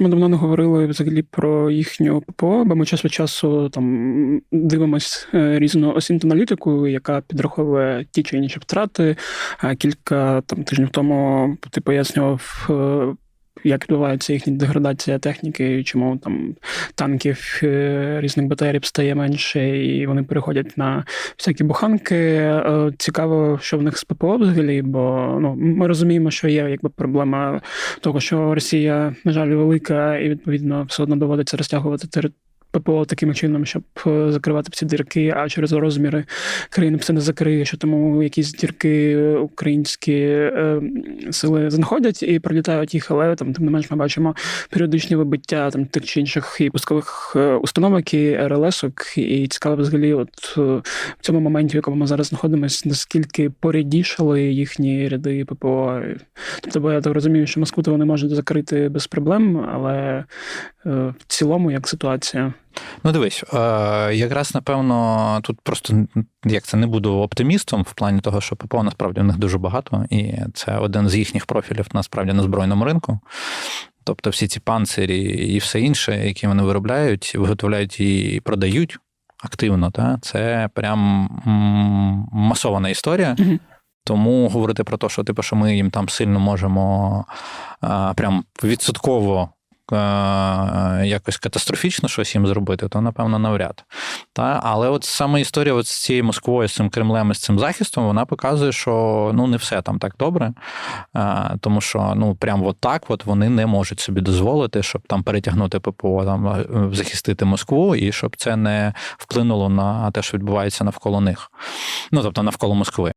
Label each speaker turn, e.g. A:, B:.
A: Ми давно не говорили взагалі про їхню ППО, бо ми час від часу там дивимось е, різну осінту аналітику, яка підраховує ті чи інші втрати. Кілька там тижнів тому ти пояснював. Як відбувається їхня деградація техніки, чому там танків е, різних БТРів стає менше, і вони переходять на всякі буханки. Е, Цікаво, що в них з ППО взагалі, бо ну ми розуміємо, що є якби проблема того, що Росія, на жаль, велика, і відповідно все одно доводиться розтягувати тери- ППО таким чином, щоб е, закривати всі дірки, а через розміри країни все не закриє, що тому якісь дірки українські е, сили знаходять і пролітають їх, але там тим не менш ми бачимо періодичні вибиття там тих чи інших і пускових е, установок, і РЛСок. І цікаво взагалі, от е, в цьому моменті, в якому ми зараз знаходимося, наскільки порядішали їхні ряди ППО. Тобто, бо я так розумію, що Москву вони можуть закрити без проблем, але е, в цілому як ситуація.
B: Ну, дивись, е, якраз напевно тут просто як це не буду оптимістом в плані того, що ППО насправді в них дуже багато, і це один з їхніх профілів насправді на збройному ринку. Тобто всі ці панцирі і все інше, які вони виробляють, виготовляють і продають активно, та, це прям масована історія. Тому говорити про те, що типу, що ми їм там сильно можемо а, прям відсотково якось катастрофічно щось їм зробити, то напевно навряд. Та? Але от саме історія от з цією Москвою, з цим Кремлем і з цим захистом, вона показує, що ну не все там так добре. А, тому що ну прям от так от вони не можуть собі дозволити, щоб там перетягнути ППО, там е, захистити Москву, і щоб це не вплинуло на те, що відбувається навколо них. Ну тобто навколо Москви.